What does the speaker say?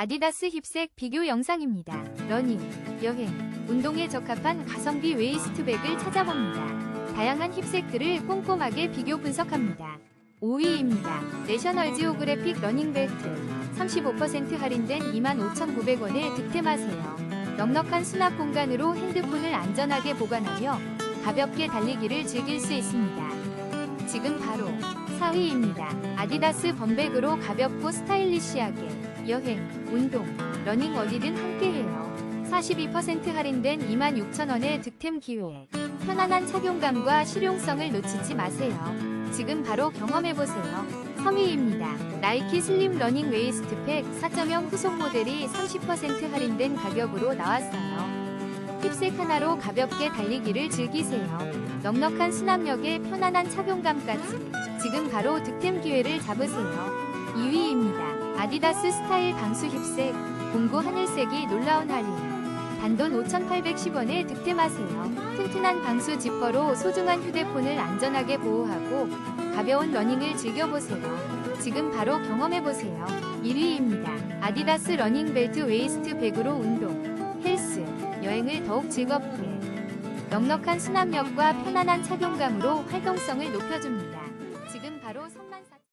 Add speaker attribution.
Speaker 1: 아디다스 힙색 비교 영상입니다. 러닝, 여행, 운동에 적합한 가성비 웨이스트백을 찾아봅니다. 다양한 힙색들을 꼼꼼하게 비교 분석합니다. 5위입니다. 내셔널 지오그래픽 러닝벨트 35% 할인된 25,900원에 득템하세요. 넉넉한 수납 공간으로 핸드폰을 안전하게 보관하며 가볍게 달리기를 즐길 수 있습니다. 지금 바로 4위입니다. 아디다스 범백으로 가볍고 스타일리시하게 여행, 운동, 러닝 어디든 함께해요. 42% 할인된 26,000원의 득템 기회. 편안한 착용감과 실용성을 놓치지 마세요. 지금 바로 경험해보세요. 3위입니다. 나이키 슬림 러닝 웨이스트팩 4.0 후속 모델이 30% 할인된 가격으로 나왔어요. 힙색 하나로 가볍게 달리기를 즐기세요. 넉넉한 수납력에 편안한 착용감까지 지금 바로 득템 기회를 잡으세요. 2위입니다. 아디다스 스타일 방수 힙색 공구 하늘색이 놀라운 할인 단돈 5,810원에 득템하세요. 튼튼한 방수 지퍼로 소중한 휴대폰을 안전하게 보호하고 가벼운 러닝을 즐겨보세요. 지금 바로 경험해보세요. 1위입니다. 아디다스 러닝 벨트 웨이스트 백으로 운동, 헬스, 여행을 더욱 즐겁게 넉넉한 수납력과 편안한 착용감으로 활동성을 높여줍니다. 바로 성만사